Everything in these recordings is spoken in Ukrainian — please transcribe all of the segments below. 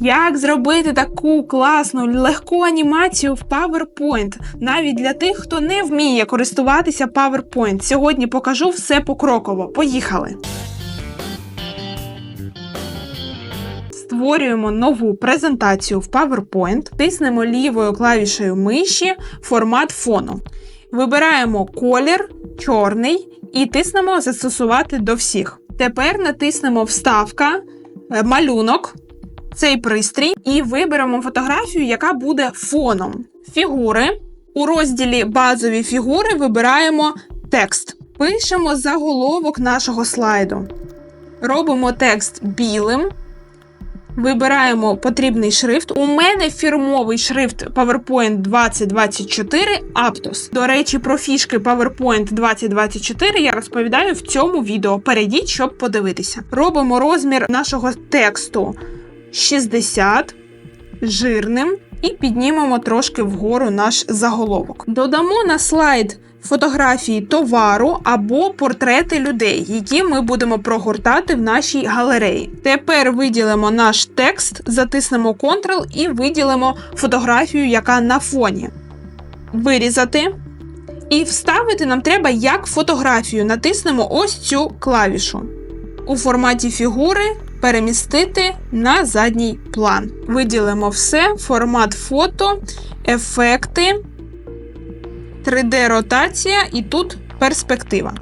Як зробити таку класну легку анімацію в PowerPoint, навіть для тих, хто не вміє користуватися PowerPoint. Сьогодні покажу все покроково. Поїхали! Створюємо нову презентацію в PowerPoint, тиснемо лівою клавішею миші формат фону. Вибираємо колір чорний і тиснемо Застосувати до всіх. Тепер натиснемо Вставка, малюнок, цей пристрій, і виберемо фотографію, яка буде фоном. Фігури. У розділі Базові фігури вибираємо текст. Пишемо заголовок нашого слайду. Робимо текст білим. Вибираємо потрібний шрифт. У мене фірмовий шрифт PowerPoint 2024 Aptos. До речі, про фішки PowerPoint 2024 я розповідаю в цьому відео. Перейдіть, щоб подивитися. Робимо розмір нашого тексту 60 жирним і піднімемо трошки вгору наш заголовок. Додамо на слайд фотографії товару або портрети людей, які ми будемо прогортати в нашій галереї. Тепер виділимо наш текст, затиснемо Ctrl і виділимо фотографію, яка на фоні. Вирізати. І вставити нам треба як фотографію. Натиснемо ось цю клавішу. У форматі фігури перемістити на задній план. Виділимо все, формат фото, ефекти. 3D-ротація і тут перспектива.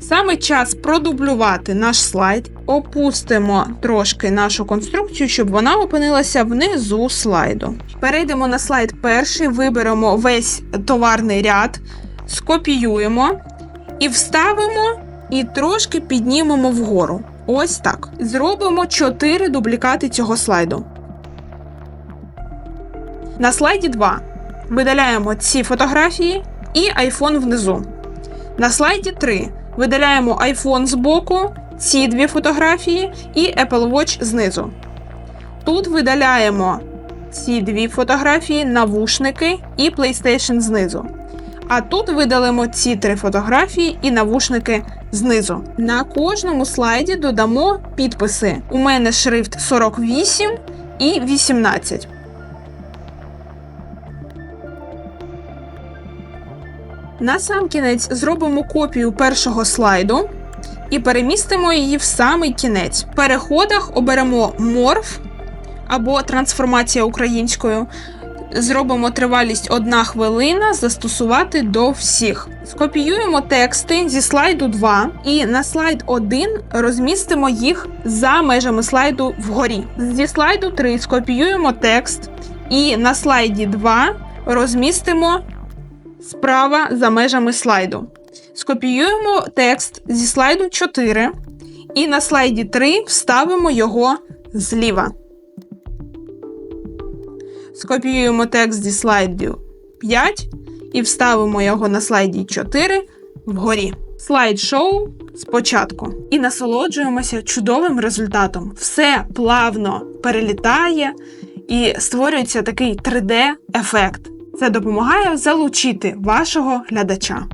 Саме час продублювати наш слайд. Опустимо трошки нашу конструкцію, щоб вона опинилася внизу слайду. Перейдемо на слайд перший, виберемо весь товарний ряд, скопіюємо і вставимо і трошки піднімемо вгору. Ось так. Зробимо 4 дублікати цього слайду. На слайді 2 видаляємо ці фотографії і iPhone внизу. На слайді 3 видаляємо iPhone збоку, ці дві фотографії і Apple Watch знизу. Тут видаляємо ці дві фотографії, навушники і PlayStation знизу. А тут видалимо ці три фотографії і навушники знизу. На кожному слайді додамо підписи. У мене шрифт 48 і 18. На сам кінець зробимо копію першого слайду і перемістимо її в самий кінець. В переходах оберемо морф або трансформація українською. Зробимо тривалість 1 хвилина, застосувати до всіх. Скопіюємо тексти зі слайду 2 і на слайд 1 розмістимо їх за межами слайду вгорі. Зі слайду 3 скопіюємо текст і на слайді 2 розмістимо справа за межами слайду. Скопіюємо текст зі слайду 4 і на слайді 3 вставимо його зліва. Скопіюємо текст зі слайду 5 і вставимо його на слайді 4 вгорі. Слайд-шоу спочатку. І насолоджуємося чудовим результатом. Все плавно перелітає і створюється такий 3D-ефект. Це допомагає залучити вашого глядача.